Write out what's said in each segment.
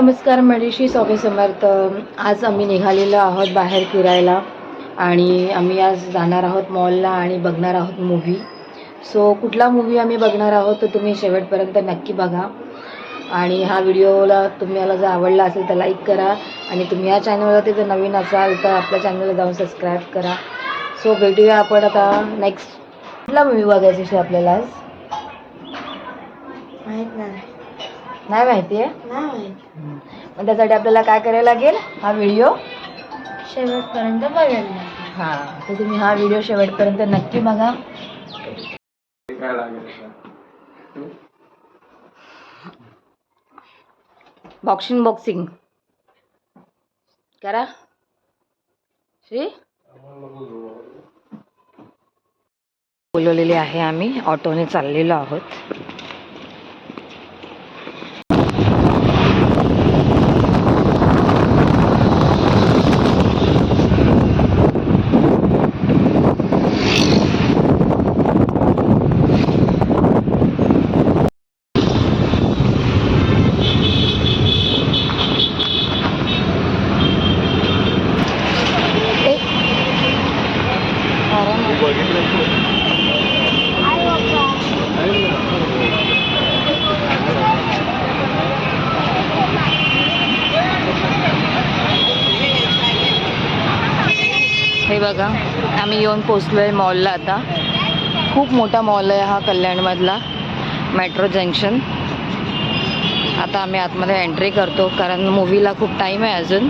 नमस्कार मडीशी स्वामी समर्थ. आज आम्ही निघालेलो आहोत बाहेर फिरायला आणि आम्ही आज जाणार आहोत मॉलला आणि बघणार आहोत मूव्ही सो कुठला मूव्ही आम्ही बघणार आहोत तर तुम्ही शेवटपर्यंत नक्की बघा. आणि हा व्हिडिओला तुम्हाला जर आवडला असेल तर लाईक करा. आणि तुम्ही या चॅनलवरती जर नवीन असाल तर आपल्या चॅनलला जाऊन सबस्क्राईब करा. सो भेटूया आपण आता नेक्स्ट कुठला मूव्ही बघायचा आपल्याला आज? माहीत नाही. नाही माहिती आहे? नाही मग त्यासाठी आपल्याला काय करायला लागेल? हा व्हिडिओ? शेवटपर्यंत बघायला लागेल. हां तर तुम्ही हा व्हिडिओ शेवटपर्यंत नक्की बघा. बॉक्सिंग बॉक्सिंग करा. श्री? बोलवलेले आहे आम्ही. ऑटोने चाललेलो आहोत ए, आराम. हे बघा आम्ही येऊन पोचलो आहे मॉलला आता. खूप मोठा मॉल आहे हा कल्याणमधला मेट्रो जंक्शन आता आम्ही आतमध्ये एंट्री करतो कारण मूवीला खूप टाईम आहे अजून.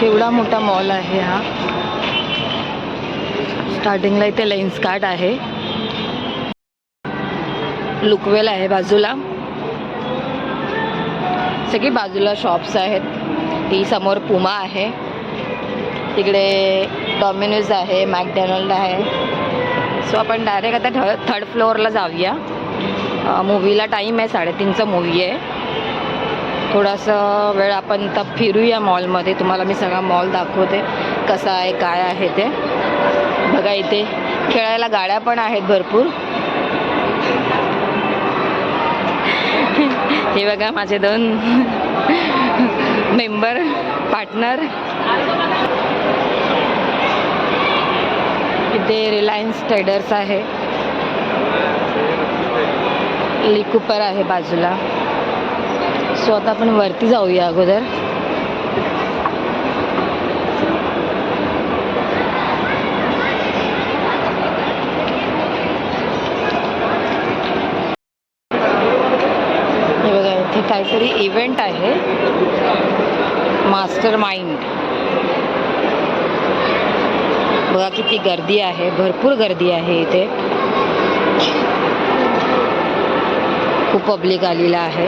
केवढा मोठा मॉल आहे हा. स्टार्टिंगला इथे लेन्स कार्ड आहे. लुकवेल आहे बाजूला. सगळी बाजूला शॉप्स आहेत. ती समोर पुमा आहे. तिकडे डॉमिनोज आहे मॅकडॉनल्ड आहे. सो आपण डायरेक्ट आता थ थर्ड फ्लोअरला जाऊया. मूवीला टाईम आहे साडेतीनचा मूवी आहे. थोडासा वेळ आपण तर फिरूया मॉलमध्ये तुम्हाला मी सगळा मॉल दाखवते कसा आहे काय आहे ते. बघा इथे खेळायला गाड्या पण आहेत भरपूर. हे बघा माझे दोन मेंबर पार्टनर. इथे रिलायन्स ट्रेडर्स आहे. लिकुपर आहे बाजूला. सो आता आपण वरती जाऊया अगोदर हे बघा इथे काहीतरी इव्हेंट आहे मास्टर माइंड बघा किती गर्दी आहे भरपूर गर्दी आहे इथे. खूप पब्लिक आलेला आहे.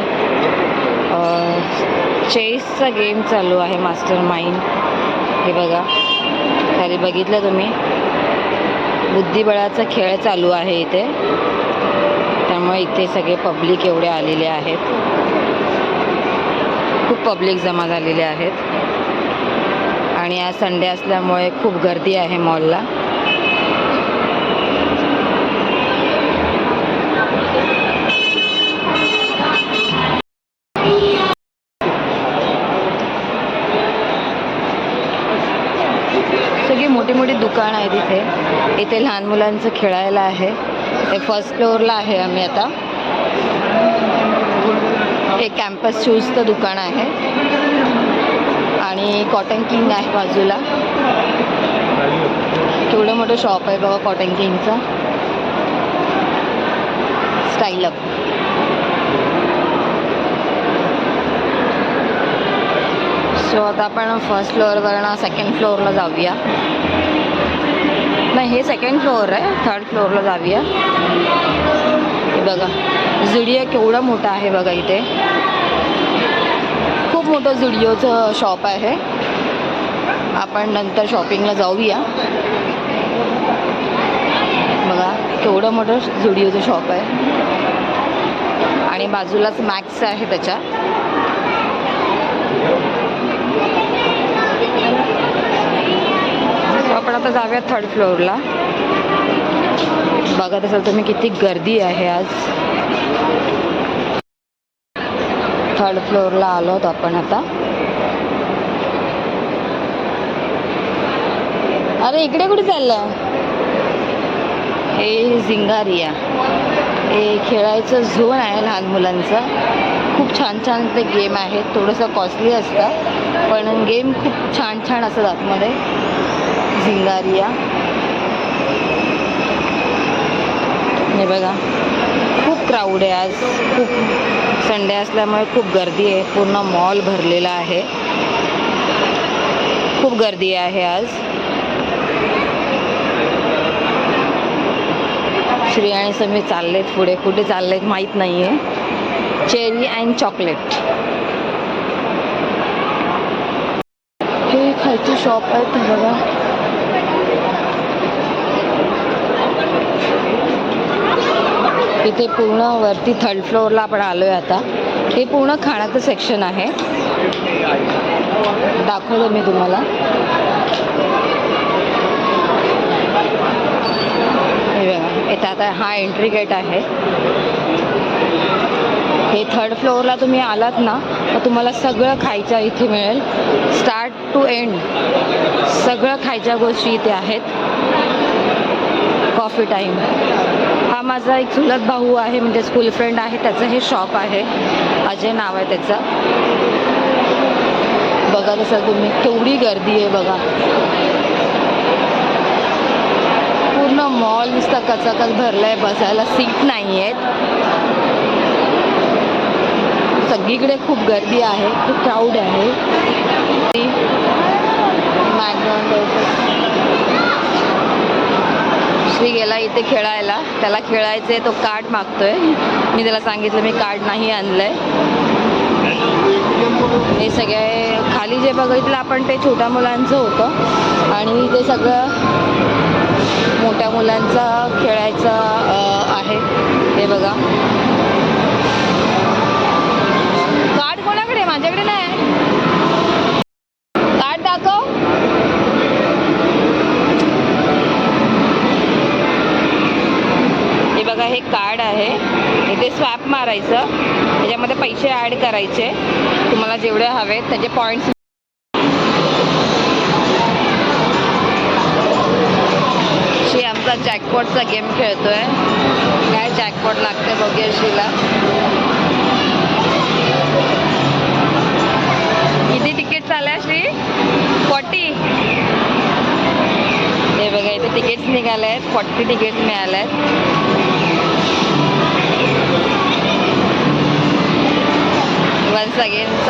चेसचा गेम चालू आहे मास्टर माइंड हे बघा. खाली बघितलं तुम्ही? बुद्धिबळाचा खेळ चालू आहे इथे. त्यामुळे इथे सगळे पब्लिक एवढे आलेले आहेत. खूप पब्लिक जमा झालेले आहेत. आणि आज संडे असल्यामुळे खूप गर्दी आहे मॉलला सगळी मोठी मोठी दुकान आहे तिथे इथे लहान मुलांचं खेळायला आहे. ते फर्स्ट फ्लोअरला आहे आम्ही आता. हे कॅम्पस शूजचं दुकान आहे. आणि कॉटन किंग आहे बाजूला. केवढं मोठं शॉप आहे बघा कॉटन किंगचं स्टाईल अप सो आता आपण फर्स्ट फ्लोअरवरनं सेकंड फ्लोअरला जाऊया. नाही हे सेकंड फ्लोअर आहे. थर्ड फ्लोअरला जाऊया. बघा. जुडिओ केवढा मोठा आहे बघा इथे. खूप मोठं जुडिओचं शॉप आहे. आपण नंतर शॉपिंगला जाऊया. बघा केवढं मोठं जुडिओचं शॉप आहे. आणि बाजूलाच मॅक्स आहे त्याच्या. आपण आता जाऊया थर्ड फ्लोअरला बघत असाल तुम्ही किती गर्दी आहे आज. थर्ड फ्लोअरला आलो आहोत आपण आता. अरे इकडे कुठे चाललं? हे झिंगारिया. हे खेळायचं झोन आहे लहान मुलांचं. खूप छान छान ते गेम आहेत थोडंसं कॉस्टली असतं पण गेम खूप छान छान असतात आतमध्ये. झिंगारिया. हे बघा खूप क्राऊड आहे आज. खूप संडे असल्यामुळे खूप गर्दी आहे. पूर्ण मॉल भरलेला आहे. खूप गर्दी आहे आज. श्री आणि समीर चाललेत पुढे. कुठे चाललेत माहीत नाही आहे चेरी अँड चॉकलेट हे खायची शॉप आहेत बघा. इथे पूर्ण वरती थर्ड फ्लोअरला आपण आलो आहे आता. हे पूर्ण खाण्याचं सेक्शन आहे. दाखवलं मी तुम्हाला. हे बघा आता हा एंट्री गेट आहे. हे थर्ड फ्लोअरला तुम्ही आलात ना तर तुम्हाला सगळं खायचं इथे मिळेल. स्टार्ट टू एंड सगळं खायच्या गोष्टी इथे आहेत. कॉफी टाईम हा माझा एक चुलत भाऊ आहे म्हणजे स्कूल फ्रेंड आहे त्याचं हे शॉप आहे. अजय नाव आहे त्याचं. बघा तसं तुम्ही केवढी गर्दी आहे बघा. पूर्ण मॉल नुसता कचाकच भरला आहे बसायला सीट नाही आहेत सगळीकडे खूप गर्दी आहे खूप क्राऊड आहे. मॅकडॉनल्ड श्री गेला इथे खेळायला. त्याला खेळायचे तो कार्ड मागतोय. मी त्याला सांगितलं मी कार्ड नाही आणलंय. हे सगळे खाली जे बघितलं आपण ते छोट्या मुलांचं होतं. आणि ते सगळं मोठ्या मुलांचं खेळायचं आहे. हे बघा. करायचं त्याच्यामध्ये पैसे ॲड करायचे. तुम्हाला जेवढे हवेत त्याचे पॉईंट्स श्री आमचा जॅकपॉटचा गेम खेळतोय. काय जॅकपॉट लागते बघूया शीला. किती तिकीट आल्या श्री फॉर्टी हे बघा इथे तिकीट्स निघाले आहेत. फॉर्टी तिकीट्स मिळाल्या आहेत.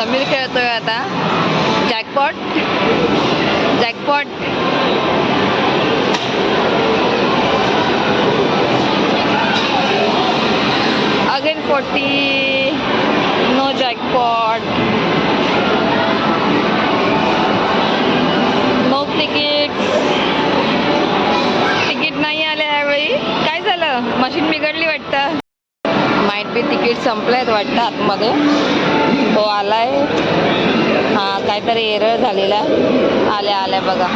समीर खेळतोय आता. Jackpot jackpot again forty no jackpot no ticket ticket नाही आले यावेळी. काय झालं? मशीन बिघडली वाटतं. माहिती बी तिकीट संपलं आहेत वाटतं आतमध्ये. तो आलाय. हा काहीतरी एरळ झालेला आहे. आल्या आल्या बघा.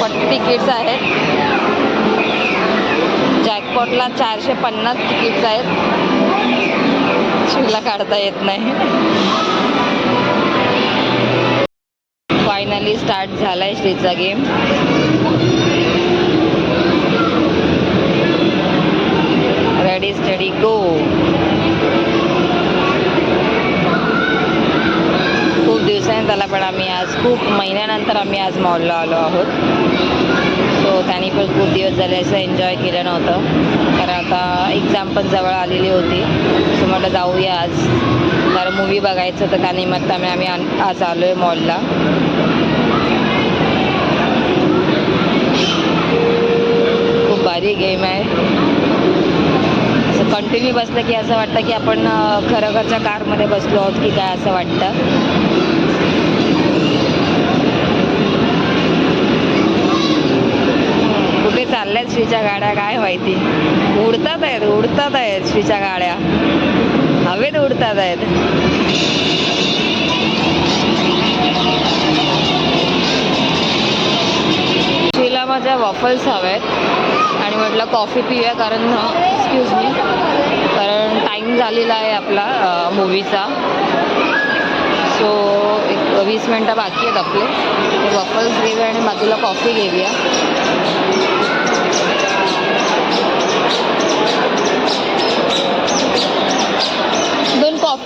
पट्टी तिकीट्स आहेत. जॅकपॉटला चारशे पन्नास तिकीट्स आहेत. शिवला काढता येत नाही. फायनली स्टार्ट झालाय श्रीचा गेम रेडी स्टडी गो खूप दिवसांनी पण आम्ही आज खूप महिन्यानंतर आम्ही आज मॉलला आलो आहोत. सो त्यांनी पण खूप दिवस झाले असं एन्जॉय केलं नव्हतं. कारण आता एक्झाम पण जवळ आलेली होती. सो म्हटलं जाऊया आज. कारण मूवी बघायचं तर त्या निमित्ताने आम्ही आज आलो आहे मॉलला. खूप भारी गेम आहे. असं कंटिन्यू बसलं की असं वाटतं की आपण खरं खरोखरच्या कारमध्ये बसलो आहोत की काय असं वाटतं कुठे चालल्यात गाड्या काय माहिती? उडतात आहेत उडतात आहेत श्रीच्या गाड्या. हवेत उडतात आहेत. माझ्या वॉफल्स हवे आहेत आणि म्हटलं कॉफी पिऊया कारण एक्सक्यूज मी कारण टाईम झालेला आहे आपला मूवीचा सो एक वीस मिनटं बाकी आहेत आपले. वॉफल्स घेऊया आणि बाजूला कॉफी घेऊया.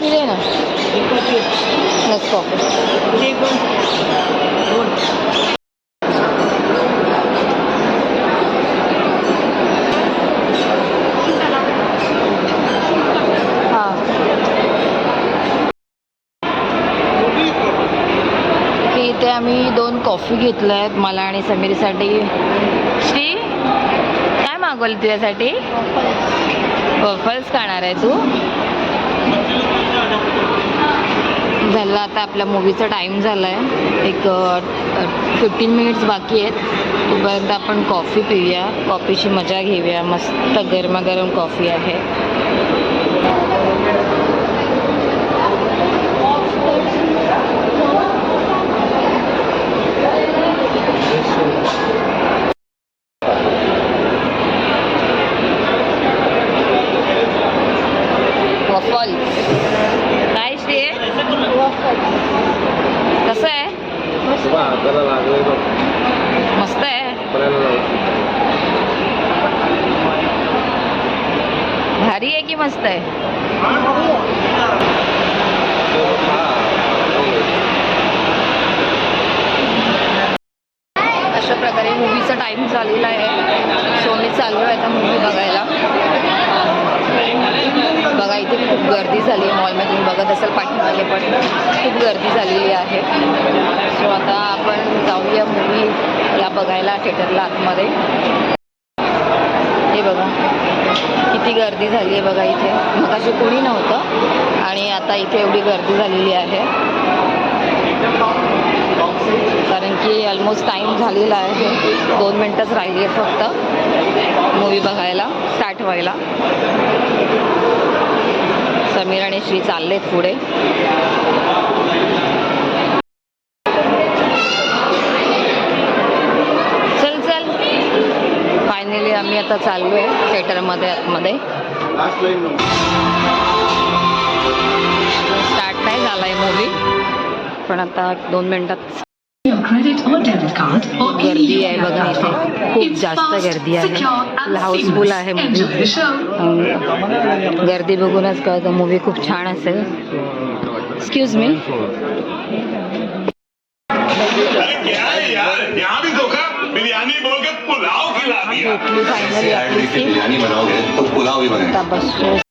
दोन कॉफी दे ना बस कॉफी हां. की इथे आम्ही दोन कॉफी घेतल्या आहेत मला आणि समीरसाठी. श्री काय मागवलं तुझ्यासाठी? वफल्स खाणार आहे तू? झालं आता आपल्या मूवीचा टाईम झाला आहे एक फिफ्टीन मिनिट्स बाकी आहेत. तोपर्यंत आपण कॉफी पिऊया. कॉफीची मजा घेऊया. मस्त गरमागरम कॉफी आहे वफल काय श्री कसं आहे हाताला लागले बघ मस्त आहे आपल्याला लावू भारी आहे की मस्त आहे अशा प्रकारे मूवीचा टाईम झालेला आहे सो मी चाललो आहे आता मूवी बघायला बघा इथे खूप गर्दी झाली आहे मॉलमध्ये तुम्ही बघत असाल पाठीमागे पण खूप गर्दी झालेली आहे सो आता आपण जाऊया मूवीला बघायला थिएटरला आतमध्ये हे बघा किती गर्दी झाली आहे बघा इथे. मग कोणी नव्हतं. आणि आता इथे एवढी गर्दी झालेली आहे. कारण की ऑलमोस्ट टाईम झालेला आहे. दोन मिनटंच राहिली आहे फक्त. मूवी बघायला स्टार्ट व्हायला. समीर आणि श्री चाललेत पुढे. चल चल. फायनली आम्ही आता चाललो आहे थिएटरमध्ये आतमध्ये. स्टार्ट नाही झाला आहे मूवी पण आता दोन मिनटात गर्दी आहे बघा. इथे. खूप जास्त गर्दी आहे. हाऊसफुल. आहे. मूवी गर्दी बघूनच कळतं. मूवी खूप छान असेल. एक्सक्यूज मी भेटली फायनली आपली सीट पुलाव आता बसतो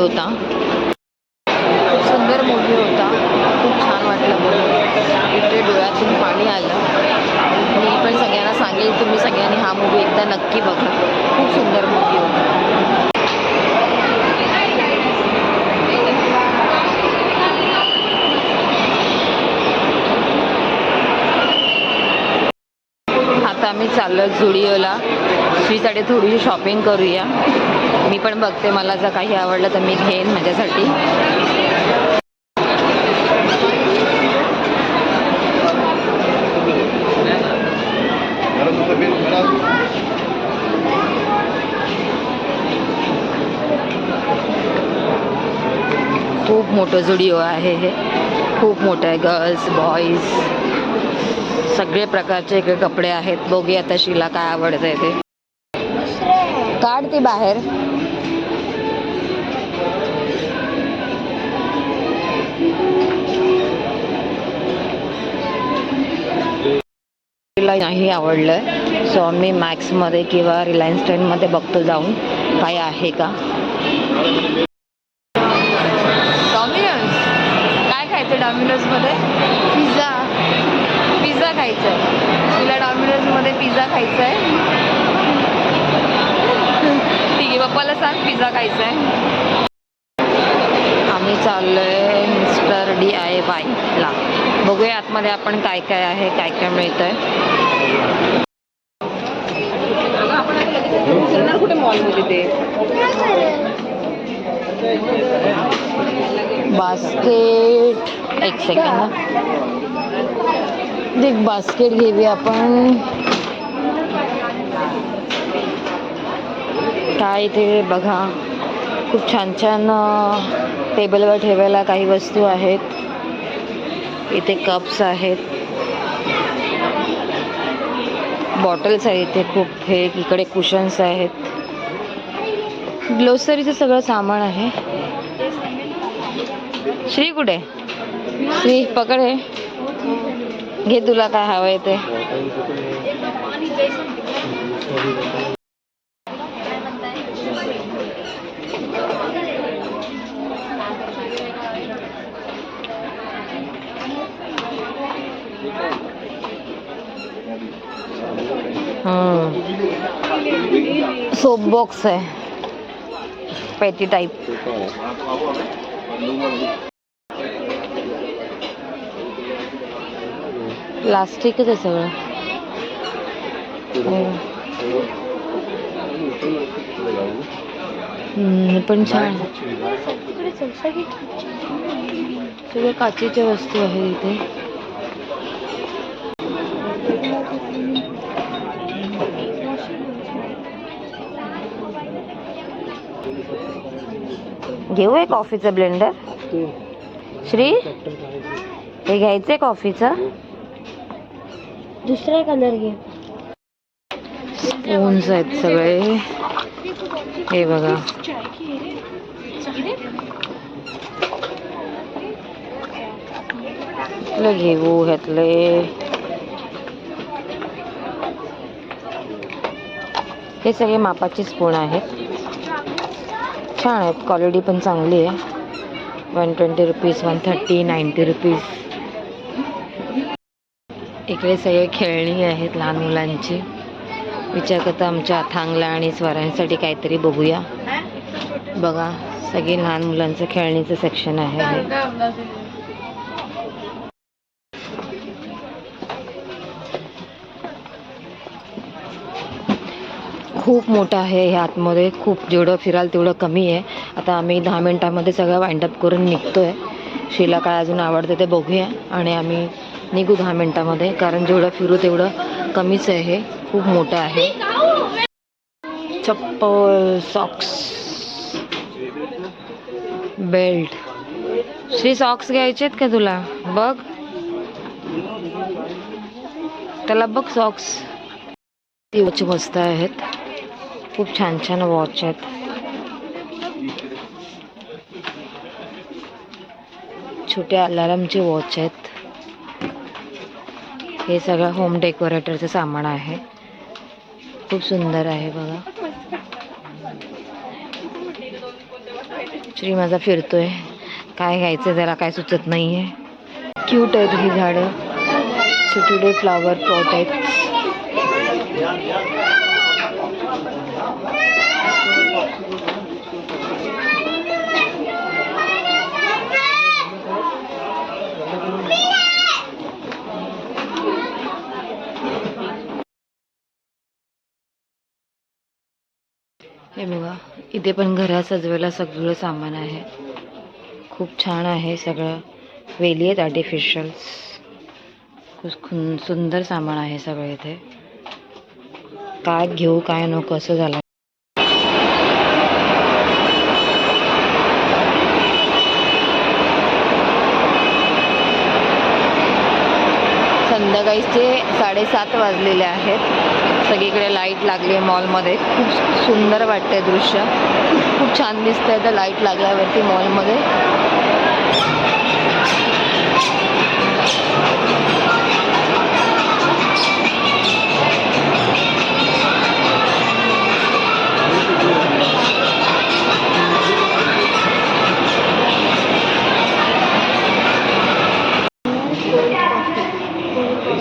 होता. सुंदर मूवी होता. खूप छान वाटलं बघून. इथे डोळ्यातून पाणी आलं. मी पण सगळ्यांना सांगेल तुम्ही सगळ्यांनी हा मूवी एकदा नक्की बघा. खूप सुंदर मूवी होता. आता आम्ही चाललो जुडिओला. श्रीसाठी थोडीशी शॉपिंग करूया. मी पण बघते मला जर काही आवडलं तर मी घेईन माझ्यासाठी. खूप मोठं झुडिओ आहे हे. खूप मोठं आहे गर्ल्स बॉईज सगळे प्रकारचे इकडे कपडे आहेत. बघूया तशीला शिला काय आवडतंय आहे ते. काढ ती बाहेर. तिला नाही आवडलं. सो आम्ही मॅक्समध्ये किंवा रिलायन्स ट्रेंडमध्ये बघतो जाऊन. काय आहे का? आपण काय काय आहे काय काय मिळतं आहे बास्केट एक सेकंड देख बास्केट घेऊया आपण. काय ते बघा. खूप छान छान टेबलवर ठेवायला काही वस्तू आहेत. इथे कप्स आहेत. बॉटल्स आहेत इथे खूप. हे इकडे कुशन्स आहेत. ग्लोसरीचं सगळं सामान आहे. श्री कुठे? श्री पकड हे. घे तुला काय हवंय ते. सोप बॉक्स आहे. पेटी टाईप प्लास्टिकच आहे सगळं. हो. पण छान. सगळं काचेच्या वस्तू आहेत इथे. घेऊ आहे कॉफीचं ब्लेंडर श्री? हे घ्यायचंय कॉफीचं दुसरा कलर घे. स्पून्स आहेत सगळे. हे बघा. कुठलं घेऊ ह्यातले हे सगळे मापाचे स्पून आहेत. छान आहेत. क्वालिटी पण चांगली आहे. One twenty rupees one thirty ninety rupees इकडे सगळे खेळणी आहेत लहान मुलांची. विचार करता आमच्या अथांगला आणि स्वरांसाठी काहीतरी बघूया. बघा सगळे लहान मुलांचं खेळणीचं सेक्शन आहे. खूप मोठं आहे हे आतमध्ये. खूप जेवढं फिराल तेवढं कमी आहे. आता आम्ही दहा मिनटामध्ये सगळं वाइंडअप करून निघतो आहे शिला काय अजून आवडतं ते बघूया आणि आम्ही निघू दहा मिनटामध्ये. कारण जेवढं फिरू तेवढं कमीच आहे हे. खूप मोठं आहे. चप्पल सॉक्स बेल्ट श्री सॉक्स घ्यायचे आहेत का तुला? बघ. त्याला बघ सॉक्स मस्त आहेत. खूप छान छान वॉच आहेत. छोट्या अलारामचे वॉच आहेत. हे सगळं होम डेकोरेटरचं सामान आहे. खूप सुंदर आहे बघा. श्री माझा फिरतोय. काय घ्यायचं जरा काय सुचत नाही आहे क्यूट आहेत ही झाडं. सुटुडे फ्लावर पॉट आहेत. इथे पण घरात सजवायला सगळं सामान आहे. खूप छान आहे सगळं. वेली आहेत आर्टिफिशियल्स खूप सुंदर सामान आहे सगळं इथे. काय घेऊ काय नको असं झालं? संध्याकाळीचे साडेसात वाजलेले आहेत. सगळीकडे लाइट लागली आहे मॉलमध्ये खूप सुंदर वाटतंय दृश्य. खूप छान दिसतंय तर लाइट लागल्यावरती मॉलमध्ये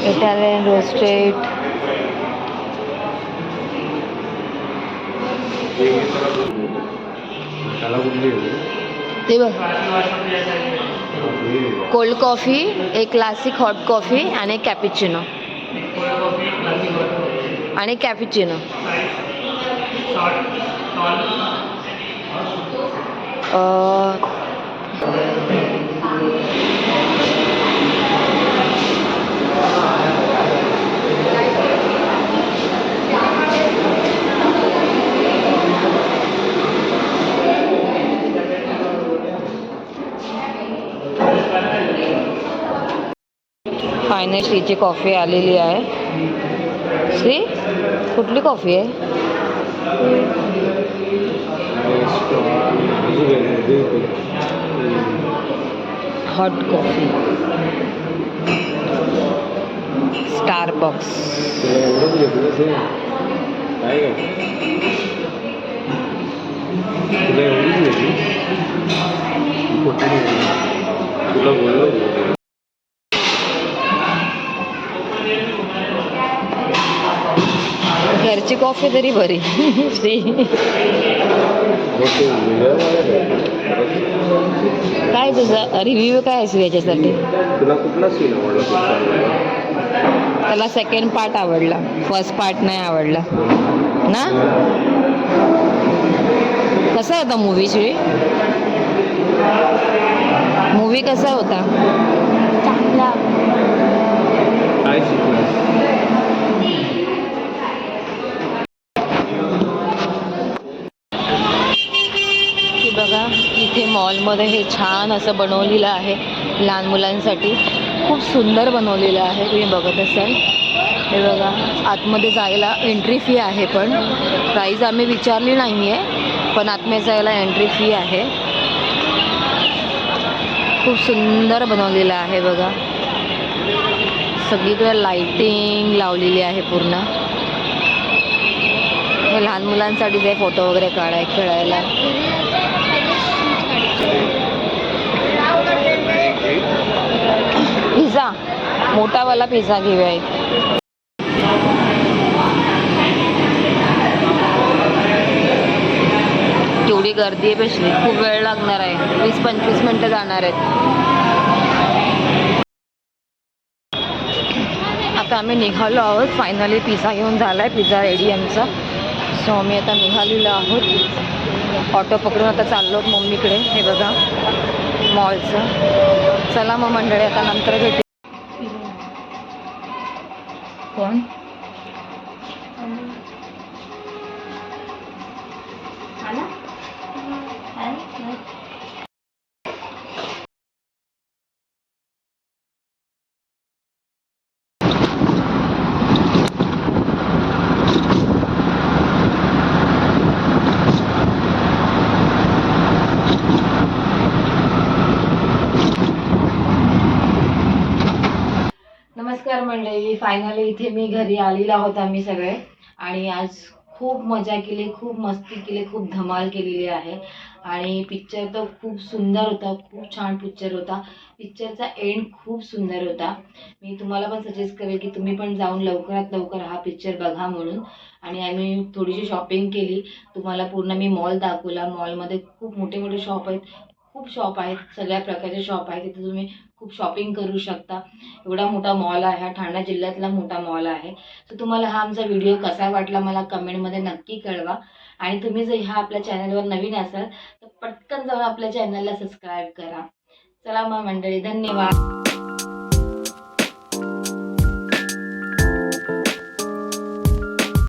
इटालियन रोस्टेड त्याला कुठली ते बघ कोल्ड कॉफी एक क्लासिक हॉट कॉफी आणि एक कॅपिचिनो आणि कॅपिचिनो फायनल श्रीची कॉफ़ी आलेली आहे. श्री कुठली कॉफ़ी आहे? हॉट कॉफ़ी स्टारबक्स कॉफी तरी बरी काय तुझा रिव्ह्यू काय असेल याच्यासाठी तुला कुठला सीन आवडला तुमचा त्याला सेकंड पार्ट आवडला फर्स्ट पार्ट नाही आवडला ना कसा होता मूवी श्री मूवी कसा होता चांगला इथे मॉलमध्ये हे छान असं बनवलेलं आहे लहान मुलांसाठी. खूप सुंदर बनवलेलं आहे. तुम्ही बघत असाल. हे बघा आतमध्ये जायला एंट्री फी आहे पण. प्राईज आम्ही विचारली नाही आहे पण आतमध्ये जायला एंट्री फी आहे. खूप सुंदर बनवलेलं आहे बघा. सगळीकडे लाईटिंग लावलेली आहे पूर्ण. हे लहान मुलांसाठी जे फोटो वगैरे काढाय खेळायला पिझ्झा. मोठावाला पिझ्झा घेऊया एक केवढी गर्दी आहे पेशली खूप वेळ लागणार आहे. वीस पंचवीस मिनटं जाणार आहेत. आता आम्ही निघालो आहोत. फायनली पिझ्झा घेऊन झाला आहे पिझ्झा रेडी आमचा. सो आम्ही आता निघालेलो आहोत. ऑटो पकडून आता चाललो आहोत मम्मीकडे. हे बघा मॉलचं. चला मग मंडळी आता नंतर भेटू. कोण नमस्कार मंडळी फायनली इथे मी घरी आलेलो आहोत आम्ही सगळे. आणि आज खूप मजा केली खूप मस्ती केली खूप धमाल केलेली आहे. आणि पिक्चर तर खूप सुंदर होता खूप छान पिक्चर होता. पिक्चरचा एंड खूप सुंदर होता. मी तुम्हाला पण सजेस्ट करेल की तुम्ही पण जाऊन लवकरात लवकर हा पिक्चर बघा म्हणून. आणि आम्ही थोडीशी शॉपिंग केली. तुम्हाला पूर्ण मी मॉल दाखवला. मॉलमध्ये खूप मोठे मोठे शॉप आहेत. खूप शॉप आहेत. सगळ्या प्रकारचे शॉप आहेत. तिथे तुम्ही खूप शॉपिंग करू शकता. एवढा मोठा मॉल आहे. हा ठाणा जिल्ह्यातला मोठा मॉल आहे. तर तुम्हाला हा आमचा व्हिडिओ कसा वाटला मला कमेंटमध्ये नक्की कळवा. आणि तुम्ही जर ह्या आपल्या चॅनलवर नवीन असाल तर पटकन जाऊन आपल्या चॅनलला सबस्क्राईब करा. चला मग मंडळी धन्यवाद.